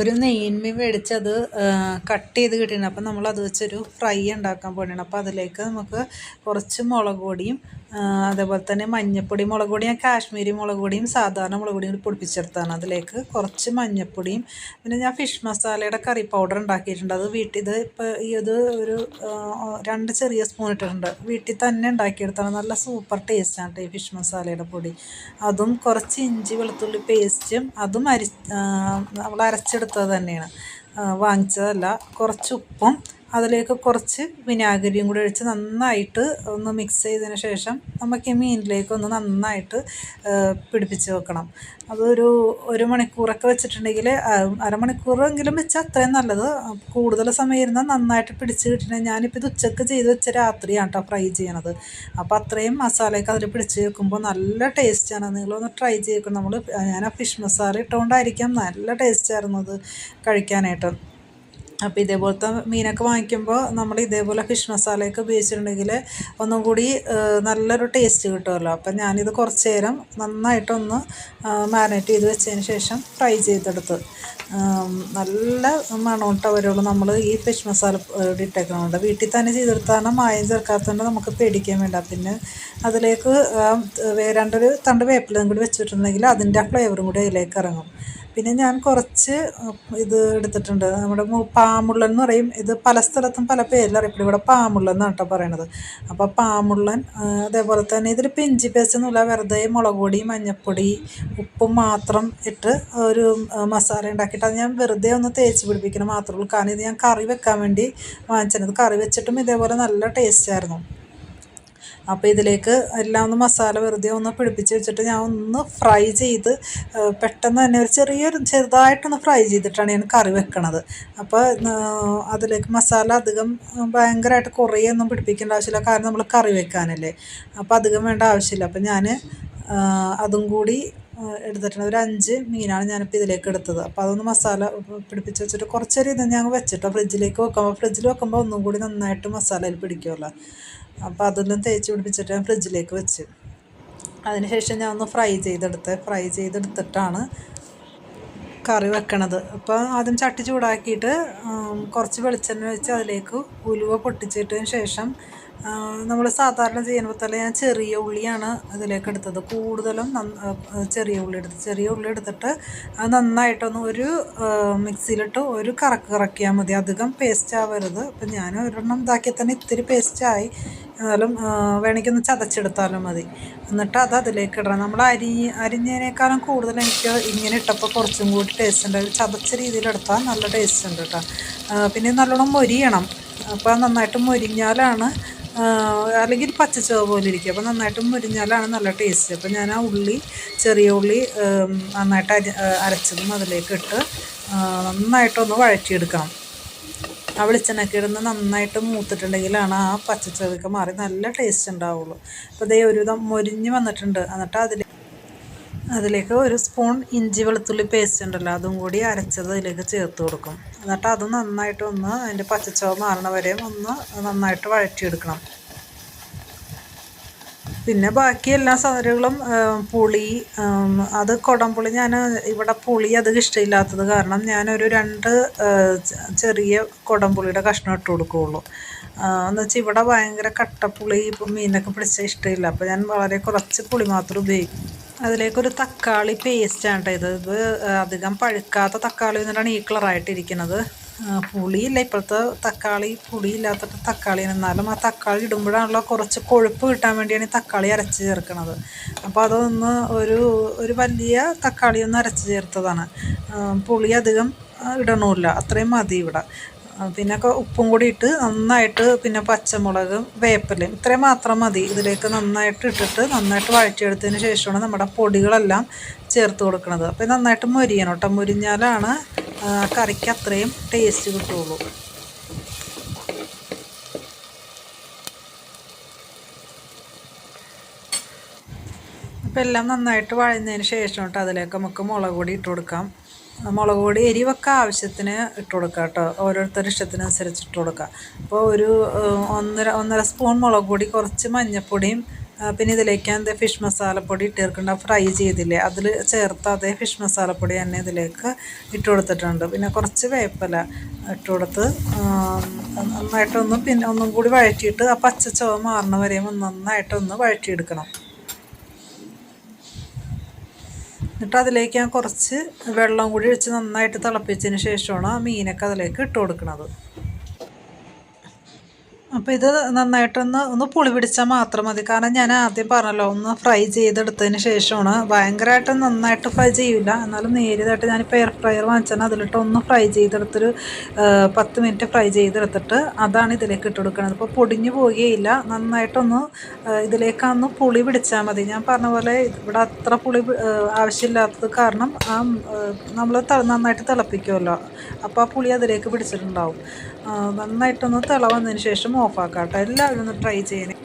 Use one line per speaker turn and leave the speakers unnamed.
ഒരു നെയ്മീൻ മേടിച്ചത് കട്ട് ചെയ്ത് കിട്ടിയിട്ടുണ്ട്. അപ്പം നമ്മളത് വെച്ചൊരു ഫ്രൈ ഉണ്ടാക്കാൻ പോകണം അപ്പോൾ അതിലേക്ക് നമുക്ക് കുറച്ച് മുളക് പൊടിയും അതേപോലെ തന്നെ മഞ്ഞപ്പൊടി മുളക് പൊടി ഞാൻ കാശ്മീരി മുളക് പൊടിയും സാധാരണ മുളക് പൊടിയും പൊടിപ്പിച്ചെടുത്താണ് അതിലേക്ക്. കുറച്ച് മഞ്ഞപ്പൊടിയും പിന്നെ ഞാൻ ഫിഷ് മസാലയുടെ കറി പൗഡർ ഉണ്ടാക്കിയിട്ടുണ്ട്. അത് വീട്ടിൽ ഇത് ഇപ്പോൾ ഇത് ഒരു രണ്ട് ചെറിയ സ്പൂൺ ഇട്ടിട്ടുണ്ട്. വീട്ടിൽ തന്നെ ഉണ്ടാക്കിയെടുത്താണ്. നല്ല സൂപ്പർ ടേസ്റ്റാണ് ഈ ഫിഷ് മസാലയുടെ പൊടി. അതും കുറച്ച് ഇഞ്ചി വെളുത്തുള്ളി പേസ്റ്റും അതും അരി നമ്മൾ അരച്ചെടുത്തത് തന്നെയാണ്. വാങ്ങിച്ചതല്ല കുറച്ച് ഉപ്പും അതിലേക്ക് കുറച്ച് വിനാഗിരിയും കൂടി ഒഴിച്ച് നന്നായിട്ട് ഒന്ന് മിക്സ് ചെയ്തതിന് ശേഷം നമുക്ക് ഈ മീനിലേക്ക് ഒന്ന് നന്നായിട്ട് പിടിപ്പിച്ച് വെക്കണം. അതൊരു ഒരു മണിക്കൂറൊക്കെ വെച്ചിട്ടുണ്ടെങ്കിൽ അരമണിക്കൂറെങ്കിലും വെച്ചാൽ അത്രയും നല്ലത്. കൂടുതൽ സമയം ഇരുന്നാൽ നന്നായിട്ട് പിടിച്ച് കിട്ടണേ. ഞാനിപ്പോൾ ഇത് ഉച്ചയ്ക്ക് ചെയ്ത് വെച്ച രാത്രിയാണ് കേട്ടോ ഫ്രൈ ചെയ്യണത്. അപ്പോൾ അത്രയും മസാലയൊക്കെ അതിൽ പിടിച്ച് വെക്കുമ്പോൾ നല്ല ടേസ്റ്റാണ് നിങ്ങളൊന്ന് ട്രൈ ചെയ്യണം നമ്മൾ ഞാൻ ആ ഫിഷ് മസാല ഇട്ടുകൊണ്ടായിരിക്കാം നല്ല ടേസ്റ്റായിരുന്നു അത് കഴിക്കാനായിട്ട്. അപ്പോൾ ഇതേപോലത്തെ മീനൊക്കെ വാങ്ങിക്കുമ്പോൾ നമ്മൾ ഇതേപോലെ ഫിഷ് മസാലയൊക്കെ ഉപയോഗിച്ചിട്ടുണ്ടെങ്കിൽ ഒന്നും കൂടി നല്ലൊരു ടേസ്റ്റ് കിട്ടുമല്ലോ അപ്പം ഞാനിത് കുറച്ച് നേരം നന്നായിട്ടൊന്ന് മാരിനേറ്റ് ചെയ്ത് വെച്ചതിന് ശേഷം ഫ്രൈ ചെയ്തെടുത്ത് നല്ല മണമിട്ട വരുള്ളൂ നമ്മൾ ഈ ഫിഷ് മസാല ഇട്ടേക്കുന്നുണ്ട് വീട്ടിൽ തന്നെ ചെയ്തെടുത്താണ് മായം ചേർക്കാത്തതുകൊണ്ട് നമുക്ക് പേടിക്കാൻ വേണ്ട. പിന്നെ അതിലേക്ക് രണ്ടൊരു തണ്ട് വേപ്പിലും കൂടി വെച്ചിട്ടുണ്ടെങ്കിൽ അതിന്റെ ആ ഫ്ലേവറും കൂടി അതിലേക്ക് ഇറങ്ങും. പിന്നെ ഞാൻ കുറച്ച് ഇത് എടുത്തിട്ടുണ്ട്. നമ്മുടെ പാമുള്ളൻ എന്ന് പറയും. ഇത് പല സ്ഥലത്തും പല പേരിൽ അറിയപ്പെടും. ഇവിടെ പാമുള്ളൻ എന്നാണ് കേട്ടോ പറയണത്. അപ്പോൾ പാമുള്ളൻ അതേപോലെ തന്നെ ഇതിൽ പിഞ്ചി പേസ്റ്റ് എന്നുള്ള വെറുതെ മുളക് പൊടി മഞ്ഞൾപ്പൊടി ഉപ്പും മാത്രം ഇട്ട് ഒരു മസാല ഉണ്ടാക്കിയിട്ട് അത് ഞാൻ വെറുതെ ഒന്ന് തേച്ച് പിടിപ്പിക്കണം മാത്രമേ ഉള്ളൂ. കാരണം ഇത് ഞാൻ കറി വെക്കാൻ വേണ്ടി വാങ്ങിച്ചത്. കറി വെച്ചിട്ടും ഇതേപോലെ നല്ല ടേസ്റ്റായിരുന്നു അപ്പോൾ ഇതിലേക്ക് എല്ലാം ഒന്ന് മസാല വെറുതെ ഒന്ന് പിടിപ്പിച്ച് വെച്ചിട്ട് ഞാൻ ഒന്ന് ഫ്രൈ ചെയ്ത് പെട്ടെന്ന് തന്നെ ഒരു ചെറിയൊരു ചെറുതായിട്ടൊന്ന് ഫ്രൈ ചെയ്തിട്ടാണ് ഞാൻ കറി വെക്കണത്. അപ്പോൾ അതിലേക്ക് മസാല അധികം ഭയങ്കരമായിട്ട് കുറേ ഒന്നും പിടിപ്പിക്കേണ്ട ആവശ്യമില്ല. കാരണം നമ്മൾ കറി വെക്കാനല്ലേ. അപ്പോൾ അധികം വേണ്ട ആവശ്യമില്ല. അപ്പോൾ ഞാൻ അതും കൂടി എടുത്തിട്ടുണ്ട്. ഒരു അഞ്ച് മീനാണ് ഞാനിപ്പോൾ ഇതിലേക്ക് എടുത്തത്. അപ്പോൾ അതൊന്ന് മസാല പിടിപ്പിച്ച് വെച്ചിട്ട് കുറച്ചൊരു ഇത് ഞാൻ വെച്ചിട്ടോ. ഫ്രിഡ്ജിലേക്ക് വെക്കുമ്പോൾ ഫ്രിഡ്ജിൽ വെക്കുമ്പോൾ ഒന്നും കൂടി നന്നായിട്ട് മസാലയിൽ പിടിക്കുമല്ലോ അപ്പോൾ അതെല്ലാം തേച്ച് പിടിപ്പിച്ചിട്ട് ഞാൻ ഫ്രിഡ്ജിലേക്ക് വെച്ച്. അതിനുശേഷം ഞാൻ ഒന്ന് ഫ്രൈ ചെയ്തെടുത്ത് ഫ്രൈ ചെയ്തെടുത്തിട്ടാണ് കറി വെക്കണത്. അപ്പോൾ ആദ്യം ചട്ടി ചൂടാക്കിയിട്ട് കുറച്ച് വെളിച്ചെണ്ണ വെച്ച് അതിലേക്ക് ഉലുവ പൊട്ടിച്ചിട്ടതിന് ശേഷം നമ്മൾ സാധാരണ ചെയ്യുമ്പോൾ തന്നെ ഞാൻ ചെറിയ ഉള്ളിയാണ് അതിലേക്ക് എടുത്തത്. കൂടുതലും ചെറിയ ഉള്ളി എടുത്ത് ചെറിയ ഉള്ളി എടുത്തിട്ട് അത് നന്നായിട്ടൊന്ന് ഒരു മിക്സിയിലിട്ട് ഒരു കറക്ക് കറക്കിയാൽ മതി. അധികം പേസ്റ്റ് ആവരുത്. അപ്പം ഞാൻ ഒരെണ്ണം ഇതാക്കിയാൽ തന്നെ ഇത്തിരി പേസ്റ്റായി എന്നാലും വേണമെങ്കിൽ ചതച്ചെടുത്താലും മതി. എന്നിട്ട് അത് അതിലേക്ക് ഇടണം. നമ്മൾ അരി അരിഞ്ഞതിനേക്കാളും കൂടുതൽ എനിക്ക് ഇങ്ങനെ ഇട്ടപ്പോൾ കുറച്ചും കൂടി ടേസ്റ്റ് ഉണ്ട്. ചതച്ച രീതിയിലെടുത്താൽ നല്ല ടേസ്റ്റ് ഉണ്ട് കേട്ടോ. പിന്നെ നല്ലോണം മൊരിയണം. അപ്പോൾ നന്നായിട്ട് മൊരിഞ്ഞാലാണ് അല്ലെങ്കിൽ പച്ചച്ചോവ പോലെ ഇരിക്കും. അപ്പോൾ നന്നായിട്ട് മുരിഞ്ഞാലാണ് നല്ല ടേസ്റ്റ് അപ്പോൾ ഞാൻ ആ ഉള്ളി ചെറിയ ഉള്ളി നന്നായിട്ട് അരി അരച്ചതും അതിലേക്ക് ഇട്ട് നന്നായിട്ടൊന്ന് വഴറ്റിയെടുക്കണം ആ വെളിച്ചെണ്ണയ്ക്ക് ഇടുന്ന നന്നായിട്ട് മൂത്തിട്ടുണ്ടെങ്കിലാണ് ആ പച്ചച്ചോവയൊക്കെ മാറി നല്ല ടേസ്റ്റ് ഉണ്ടാവുള്ളൂ. അപ്പോൾ ഇതേ ഒരുവിധം മൊരിഞ്ഞ് വന്നിട്ടുണ്ട്. എന്നിട്ട് അതിൽ അതിലേക്ക് ഒരു സ്പൂൺ ഇഞ്ചി വെളുത്തുള്ളി പേസ്റ്റ് ഉണ്ടല്ലോ അതും കൂടി അരച്ചത് അതിലേക്ക് ചേർത്ത് കൊടുക്കും. എന്നിട്ട് അത് നന്നായിട്ടൊന്ന് അതിന്റെ പച്ചച്ചോ മാറണ വരെയും ഒന്ന് നന്നായിട്ട് വഴറ്റിയെടുക്കണം. പിന്നെ ബാക്കി എല്ലാ സാധനങ്ങളും പുളി അത് കുടംപുളി ഞാൻ ഇവിടെ പുളി അധികം ഇഷ്ടമില്ലാത്തത് കാരണം ഞാനൊരു രണ്ട് ചെറിയ കുടംപുളിയുടെ കഷ്ണം ഇട്ട് കൊടുക്കുകയുള്ളൂ എന്ന് വെച്ചാൽ ഇവിടെ ഭയങ്കര കട്ടപ്പുളി മീനൊക്കെ പിടിച്ച ഇഷ്ടമില്ല. അപ്പോൾ ഞാൻ വളരെ കുറച്ച് പുളി മാത്രം ഉപയോഗിക്കും. അതിലേക്കൊരു തക്കാളി പേസ്റ്റാണ് ഇത്. ഇത് അധികം പഴുക്കാത്ത തക്കാളി എന്നിട്ടാണ് ഈ കളറായിട്ടിരിക്കുന്നത് പുളിയില്ല. ഇപ്പോഴത്തെ തക്കാളി പുളിയില്ലാത്തിട്ട് തക്കാളി എന്നാലും ആ തക്കാളി ഇടുമ്പോഴാണല്ലോ കുറച്ച് കൊഴുപ്പ് കിട്ടാൻ വേണ്ടിയാണ് ഈ തക്കാളി അരച്ച് ചേർക്കുന്നത് അപ്പോൾ അതൊന്ന് ഒരു ഒരു വലിയ തക്കാളി ഒന്ന് അരച്ച് ചേർത്തതാണ്. പുളി അധികം ഇടണമില്ല. അത്രയും മതി ഇവിടെ. പിന്നെ ഉപ്പും കൂടി ഇട്ട് നന്നായിട്ട് പിന്നെ പച്ചമുളക് വേപ്പിലയും ഇത്രയും മാത്രം മതി. ഇതിലേക്ക് നന്നായിട്ട് ഇട്ടിട്ട് നന്നായിട്ട് വഴറ്റിയെടുത്തതിന് ശേഷമാണ് നമ്മുടെ പൊടികളെല്ലാം ചേർത്ത് കൊടുക്കുന്നത് അപ്പോൾ നന്നായിട്ട് മൊരിയണം കേട്ടോ. മൊരിഞ്ഞാലാണ് കറിക്ക് അത്രയും ടേസ്റ്റ് കിട്ടുള്ളൂ. അപ്പോൾ എല്ലാം നന്നായിട്ട് വഴഞ്ഞതിന് ശേഷം കേട്ടോ അതിലേക്ക് നമുക്ക് മുളക് പൊടി ഇട്ട് കൊടുക്കാം. മുളക് പൊടി എരിവൊക്കെ ആവശ്യത്തിന് ഇട്ട് കൊടുക്കുക കേട്ടോ. ഓരോരുത്തരുടെ ഇഷ്ടത്തിനനുസരിച്ച് ഇട്ട് കൊടുക്കുക അപ്പോൾ ഒരു ഒന്നര ഒന്നര സ്പൂൺ മുളക് പൊടി കുറച്ച് മഞ്ഞൾപ്പൊടിയും പിന്നെ ഇതിലേക്ക് ഞാൻ ഫിഷ് മസാലപ്പൊടി ഇട്ട് ചേർക്കുന്നുണ്ട് ഫ്രൈ ചെയ്തില്ലേ? അതിൽ ചേർത്ത് അതേ ഫിഷ് മസാലപ്പൊടി തന്നെ ഇതിലേക്ക് ഇട്ട് കൊടുത്തിട്ടുണ്ട്. പിന്നെ കുറച്ച് വേപ്പില ഇട്ട് കൊടുത്ത് നന്നായിട്ടൊന്ന് പിന്നെ ഒന്നും കൂടി വഴറ്റിയിട്ട് ആ പച്ച ചുവ മാറണ വരെയും നന്നായിട്ടൊന്ന് വഴറ്റിയെടുക്കണം. എന്നിട്ട് അതിലേക്ക് ഞാൻ കുറച്ച് വെള്ളം കൂടി ഒഴിച്ച് നന്നായിട്ട് തിളപ്പിച്ചതിന് ശേഷമാണ് ആ മീനൊക്കെ അതിലേക്ക് ഇട്ട് കൊടുക്കുന്നത് അപ്പോൾ ഇത് നന്നായിട്ടൊന്ന് ഒന്ന് പുളി പിടിച്ചാൽ മാത്രം മതി. കാരണം ഞാൻ ആദ്യം പറഞ്ഞല്ലോ ഒന്ന് ഫ്രൈ ചെയ്തെടുത്തതിന് ശേഷമാണ് ഭയങ്കരമായിട്ട് നന്നായിട്ട് ഫ്രൈ ചെയ്യില്ല എന്നാലും നേരിയതായിട്ട് ഞാനിപ്പോൾ എയർ ഫ്രയർ വാങ്ങിച്ചാൽ അതിലിട്ട് ഒന്ന് ഫ്രൈ ചെയ്തെടുത്തൊരു പത്ത് മിനിറ്റ് ഫ്രൈ ചെയ്തെടുത്തിട്ട് അതാണ് ഇതിലേക്ക് ഇട്ട് കൊടുക്കുന്നത് അപ്പോൾ പൊടിഞ്ഞു പോവുകയില്ല. നന്നായിട്ടൊന്ന് ഇതിലേക്കൊന്ന് പുളി പിടിച്ചാൽ മതി. ഞാൻ പറഞ്ഞ പോലെ ഇവിടെ അത്ര പുളി ആവശ്യമില്ലാത്തത് കാരണം ആ നമ്മൾ നന്നായിട്ട് തിളപ്പിക്കുമല്ലോ അപ്പോൾ ആ പുളി അതിലേക്ക് പിടിച്ചിട്ടുണ്ടാവും. നന്നായിട്ടൊന്ന് തിള വന്നതിന് ശേഷം ഓഫാക്കാം കേട്ടോ എല്ലാവരും ഒന്ന് ട്രൈ ചെയ്യണേ.